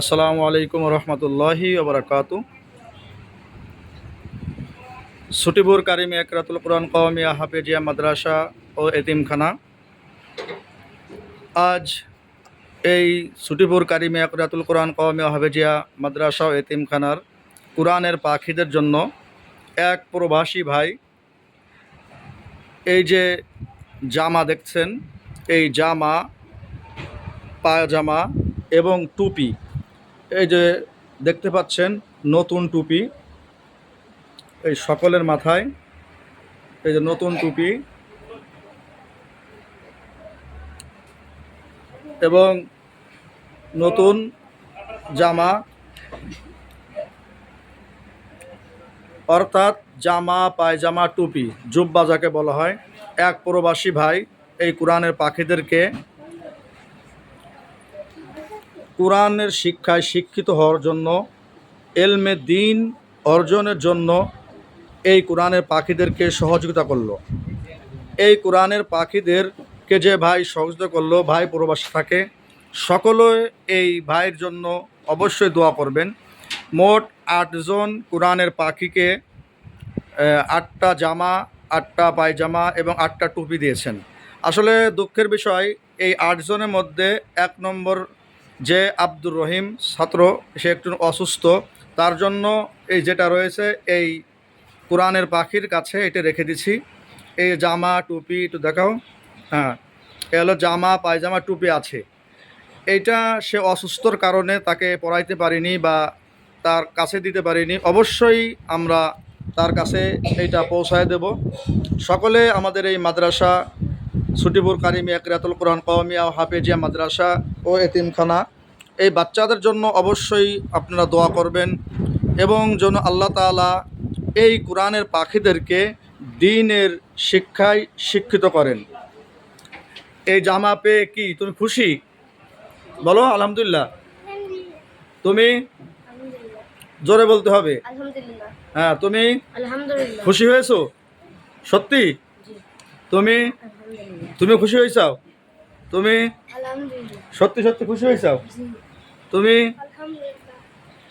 আসসালামু আলাইকুম রহমতুল্লাহি ওবরাকাতু। সুটিপুর কারিমে একরাতুল কোরআন কওমিয়া হাফেজিয়া মাদ্রাসা ও এতিমখানা। আজ এই সুটিপুর কারিমে একরাতুল কোরআন কওমিয়া হাফেজিয়া মাদ্রাসা ও এতিমখানার কোরআনের পাখিদের জন্য এক প্রবাসী ভাই এই যে জামা দেখছেন, এই জামা, পায়জামা এবং টুপি এই যে দেখতে পাচ্ছেন নতুন টুপি। এই সকলের মাথায় এই যে নতুন টুপি। এবং নতুন জামা। অর্থাৎ জামা, পায়জামা, টুপি, জুব্বা যাকে বলা হয়। এক প্রবাসী ভাই এই কোরআনের পাখিদেরকে কোরআনের শিক্ষায় শিক্ষিত হওয়ার জন্য, এলমে দিন অর্জনের জন্য এই কোরআনের পাখিদেরকে সহযোগিতা করল। এই কোরআনের পাখিদেরকে যে ভাই সহযোগিতা করল, ভাই প্রবাসী থাকে, সকলে এই ভাইয়ের জন্য অবশ্যই দোয়া করবেন। মোট আটজন কোরআনের পাখিকে আটটা জামা, আটটা পায়জামা এবং আটটা টুপি দিয়েছেন। আসলে দুঃখের বিষয়, এই আটজনের মধ্যে এক নম্বর যে আব্দুর রহিম ছাত্র, সে একটু অসুস্থ, তার জন্য এই যেটা রয়েছে, এই কোরআনের পাখির কাছে এটা রেখে দিছি। এই জামা, টুপি একটু দেখাও। হ্যাঁ এ হলো জামা, পায়জামা, টুপি আছে। এইটা সে অসুস্থর কারণে তাকে পড়াইতে পারিনি বা তার কাছে দিতে পারিনি। অবশ্যই আমরা তার কাছে এইটা পৌঁছায় দেব। সকলে আমাদের এই মাদ্রাসা ছুটিপুর কারিমি একরাতুল কোরআন কওমিয়া ও হাফেজিয়া মাদ্রাসা ও এতিমখানা। এই বাচ্চাদের জন্য অবশ্যই আপনারা দোয়া করবেন এবং যেন আল্লাহ তাআলা এই কোরআনের পাখিদেরকে দিনের শিক্ষায় শিক্ষিত করেন। এই জামা পেয়ে কি? তুমি খুশি? বলো আলহামদুলিল্লাহ। তুমি? জোরে বলতে হবে। হ্যাঁ তুমি? খুশি হয়েছো? সত্যি? তুমি? তুমি খুশি হয়েছাও? তুমি সত্যি সত্যি খুশি হয়েছাও? তুমি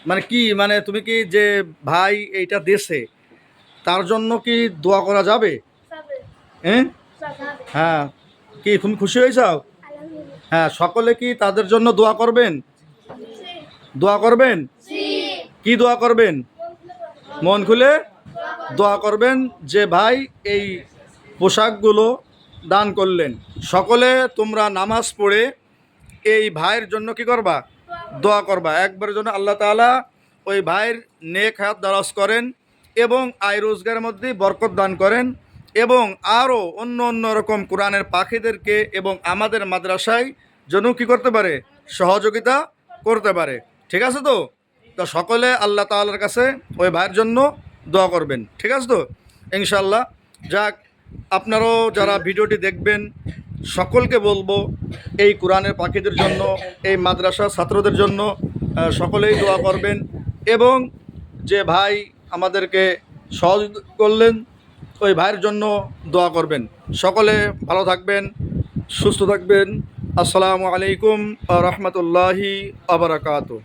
মানে কি মানে তুমি কি যে ভাই এইটা দেশে তার জন্য কি দোয়া করা যাবে? হ্যাঁ হ্যাঁ। কি তুমি খুশি হয়েছাও? হ্যাঁ সকলে কি তাদের জন্য দোয়া করবেন? দোয়া করবেন? কি দোয়া করবেন? মন খুলে দোয়া করবেন যে ভাই এই পোশাকগুলো দান করলেন। সকলে তোমরা নামাজ পড়ে এই ভাইয়ের জন্য কি করবা? দোয়া করবা। একবারের জন্য আল্লাহ তাআলা ওই ভাইয়ের নেক হাত দারাজ করেন এবং আয় রোজগারের মধ্যে বরকত দান করেন এবং আরও অন্য অন্য রকম কোরআনের পাখিদেরকে এবং আমাদের মাদ্রাসায় যেন কি করতে পারে? সহযোগিতা করতে পারে। ঠিক আছে তো? তো সকলে আল্লাহ তাআলার কাছে ওই ভাইয়ের জন্য দোয়া করবেন। ঠিক আছে তো? ইনশাল্লাহ যাক আপনারাও যারা ভিডিওটি দেখবেন সকলকে বলব এই কোরআনের পাখিদের জন্য এই মাদ্রাসা ছাত্রদের জন্য সকলেই দোয়া করবেন এবং যে ভাই আমাদেরকে সহযোগিতা করলেন ওই ভাইয়ের জন্য দোয়া করবেন। সকলে ভালো থাকবেন সুস্থ থাকবেন। আসসালামু আলাইকুম রহমতুল্লাহি আবরাকাতু